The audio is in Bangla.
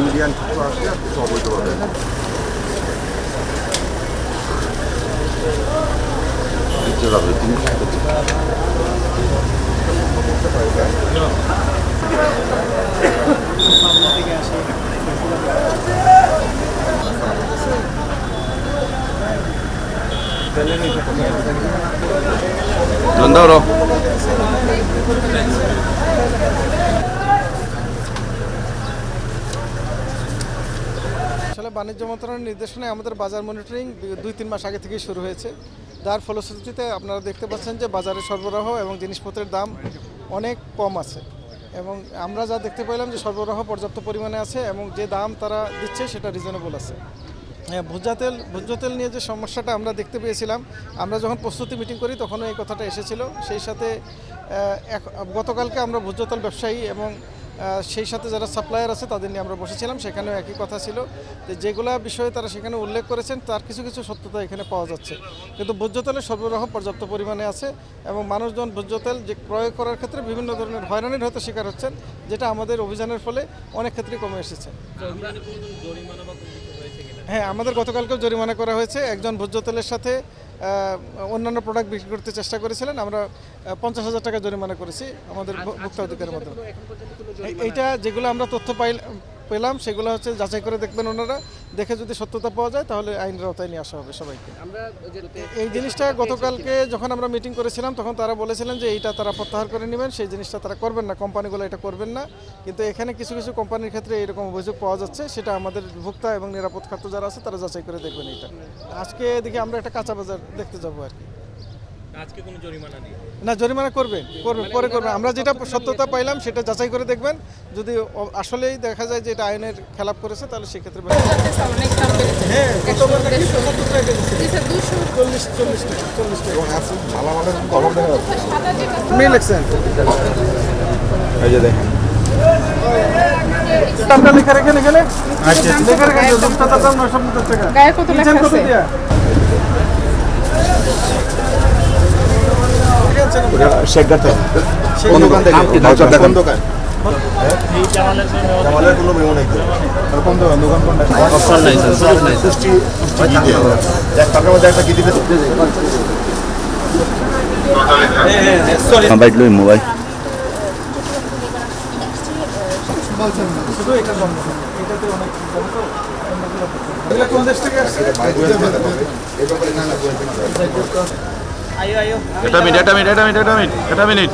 ইন্ডিয়ান কিছু আসলে আর কিছু অবৈধভাবে দিতে যাবে আসলে বাণিজ্য মন্ত্রণালয়ের নির্দেশনায় আমাদের বাজার মনিটরিং দুই তিন মাস আগে থেকেই শুরু হয়েছে। যার ফলশ্রুতিতে আপনারা দেখতে পাচ্ছেন যে বাজারে সরবরাহ এবং জিনিসপত্রের দাম অনেক কম আছে। এবং আমরা যা দেখতে পাইলাম যে সরবরাহ পর্যাপ্ত পরিমাণে আছে এবং যে দাম তারা দিচ্ছে সেটা রিজনেবল আছে। হ্যাঁ, ভুজা তেল ভোজ্য তেল নিয়ে যে সমস্যাটা আমরা দেখতে পেয়েছিলাম আমরা যখন প্রস্তুতি মিটিং করি তখনও এই কথাটা এসেছিল। সেই সাথে গতকালকে আমরা ভোজ্য তেল ব্যবসায়ী এবং সেই সাথে যারা সাপ্লায়ার আছে তাদের নিয়ে আমরা বসেছিলাম, সেখানেও একই কথা ছিল যে যেগুলো বিষয়ে তারা সেখানে উল্লেখ করেছেন তার কিছু কিছু সত্যতা এখানে পাওয়া যাচ্ছে। কিন্তু ভোজ্য তেলের সরবরাহ পর্যাপ্ত পরিমাণে আছে এবং মানুষজন ভোজ্য তেল যে ক্রয় করার ক্ষেত্রে বিভিন্ন ধরনের হয়রানির হয়তো শিকার হচ্ছেন, যেটা আমাদের অভিযানের ফলে অনেক ক্ষেত্রে কমে এসেছে। হ্যাঁ আমাদের গতকালকেও জরিমানা করা হয়েছে। একজন ভোজ্য তেলের সাথে অন্যান্য প্রোডাক্ট বিক্রি করতে চেষ্টা করেছিলেন। আমরা পঞ্চাশ হাজার টাকা জরিমানা করেছি আমাদের ভোক্তা অধিকারের মাধ্যমে। এইটা যেগুলো আমরা তথ্য পাই পেলাম সেগুলো হচ্ছে যাচাই করে দেখবেন ওনারা। দেখে যদি সত্যতা পাওয়া যায় তাহলে আইনের আওতায় নিয়ে আসা হবে সবাইকে। এই জিনিসটা গতকালকে যখন আমরা মিটিং করেছিলাম তখন তারা বলেছিলেন যে এইটা তারা প্রত্যাহার করে নেবেন সেই জিনিসটা তারা করবেন না কোম্পানিগুলো এটা করবেন না। কিন্তু এখানে কিছু কিছু কোম্পানির ক্ষেত্রে এরকম অভিযোগ পাওয়া যাচ্ছে সেটা আমাদের ভোক্তা এবং নিরাপদ খাদ্য যারা আছে তারা যাচাই করে দেখবেন এটা আজকে এদিকে আমরা একটা কাঁচা বাজার দেখতে যাব আর কি। আজকে কোনো জরিমানা নেই। না জরিমানা করবেন করবেন পরে করবেন আমরা যেটা সত্যতা পাইলাম সেটা যাচাই করে দেখবেন। যদি আসলেই দেখা যায় যে এটা আইনের খেলাপ করেছে তাহলে সেক্ষেত্রে হ্যাঁ চল্লিশ চল্লিশ চল্লিশ এই যে দেখেন। দামটা লেখা রেখেন এখানে। লেখা রেখেন দাম নয়শো পঞ্চাশ টাকা। গায়ে কত লেখা আছে? শেখগার থেকে। কোন দোকান থেকে কোন দোকান জামালের কোনো মেমো নেই কোন দোকান দোকান কোনটা? অপশন নাই পুষ্টি পুষ্টি কি দিয়ে এক টাকার মধ্যে একটা কি দিবে মোবাইল লই মোবাইল শুধু এটা বন্ধ এটাতে অনেক দাম তো, অন্যগুলো করতে হবে। এগুলো কোন দেশ থেকে আসছে? এটা মিনিট এটা মিনিট এটা মিনিট এটা মিনিট এটা মিনিট